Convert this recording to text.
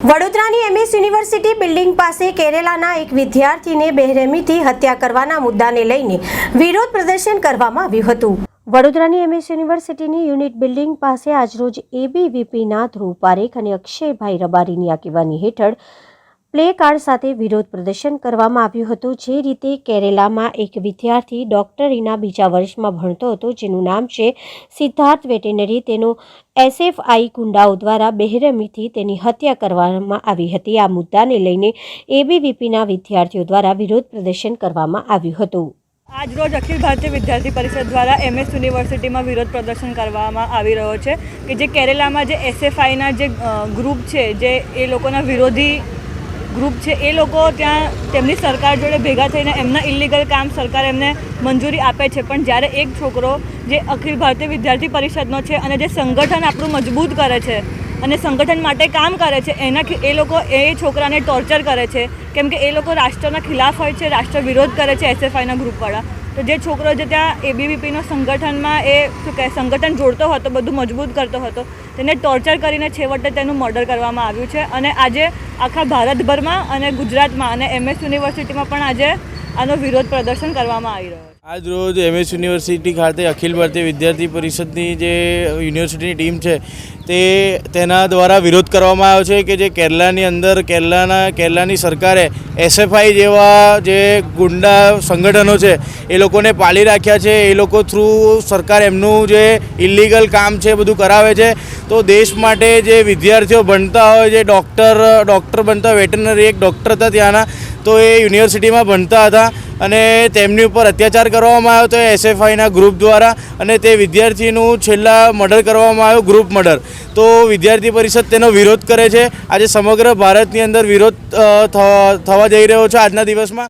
વડોદરાની MS university building પાસે કેરેલાના એક વિદ્યાર્થીને બેરહેમીથી હત્યા કરવાના મુદ્દાને લઈને વિરોધ પ્રદર્શન કરવામાં આવ્યું હતું. વડોદરાની એમએસ યુનિવર્સિટીની યુનિટ બિલ્ડિંગ પાસે આજરોજ એબીવીપીના ધ્રુવ પારેખ અને અક્ષયભાઈ રબારીની આગેવાની હેઠળ પ્લે કાર્ડ સાથે વિરોધ પ્રદર્શન કરવામાં આવ્યું હતું. જે રીતે કેરેલામાં એક વિદ્યાર્થી ડોક્ટરીના બીજા વર્ષમાં ભણતો હતો, જેનું નામ છે સિદ્ધાર્થ વેટેનરી. તેનો એસએફઆઈ ગુંડાઓ દ્વારા બેહરમીથી તેની હત્યા કરવામાં આવી હતી. આ મુદ્દાને લઈને એબીવીપીના વિદ્યાર્થીઓ દ્વારા વિરોધ પ્રદર્શન કરવામાં આવ્યું હતું. આજ રોજ અખિલ ભારતીય વિદ્યાર્થી પરિષદ દ્વારા એમએસ યુનિવર્સિટીમાં વિરોધ પ્રદર્શન કરવામાં આવી રહ્યો છે કે જે કેરેલામાં જે એસએફઆઈના જે ગ્રુપ છે, જે એ લોકોના વિરોધી ગ્રુપ છે, એ લોકો ત્યાં તેમની સરકાર જોડે ભેગા થઈને એમના ઇલીગલ કામ સરકાર એમને મંજૂરી આપે છે. પણ જ્યારે એક છોકરો જે અખિલ ભારતીય વિદ્યાર્થી પરિષદનો છે અને જે સંગઠન આપણું મજબૂત કરે છે અને સંગઠન માટે કામ કરે છે, એનાથી એ લોકો એ છોકરાને ટોર્ચર કરે છે. કેમ કે એ લોકો રાષ્ટ્રના ખિલાફ હોય છે, રાષ્ટ્ર વિરોધ કરે છે એસએફઆઈના ગ્રુપવાળા તો જે છોકરો જે ત્યાં એબીવીપીનો સંગઠનમાં એ શું કહે, સંગઠન જોડતો હતો, બધું મજબૂત કરતો હતો. તેને ટોર્ચર કરીને છેવટે તેનું મર્ડર કરવામાં આવ્યું છે. અને આજે આખા ભારતભરમાં અને ગુજરાતમાં અને એમએસ યુનિવર્સિટીમાં પણ આજે આનો વિરોધ પ્રદર્શન કરવામાં આવી રહ્યો છે. આજ રોજ એમએસ યુનિવર્સિટી ખાતે અખિલ ભારતીય વિદ્યાર્થી પરિષદની જે યુનિવર્સિટીની ટીમ છે, તે તેના દ્વારા વિરોધ કરવામાં આવ્યો છે કે જે કેરલાની અંદર, કેરલાના, કેરલાની સરકારે એસએફઆઈ જેવા જે ગુંડા સંગઠનો છે, એ લોકોને પાળી રાખ્યા છે. એ લોકો થ્રુ સરકાર એમનું જે ઇલીગલ કામ છે બધું કરાવે છે. તો દેશ માટે જે વિદ્યાર્થીઓ ભણતા હોય, જે ડૉક્ટર ડૉક્ટર બનતા વેટરનરી એક ડૉક્ટર હતા ત્યાંના, તો એ યુનિવર્સિટીમાં ભણતા હતા અને તેમની ઉપર અત્યાચાર કરવામાં આવ્યો તો એસએફઆઈના ગ્રુપ દ્વારા અને તે વિદ્યાર્થીનું છેલ્લા મર્ડર કરવામાં આવ્યો ગ્રુપ મર્ડર તો વિદ્યાર્થી પરિષદ તેનો વિરોધ કરે છે. આજે સમગ્ર ભારતની અંદર વિરોધ થવા જઈ રહ્યો છે આજના દિવસમાં.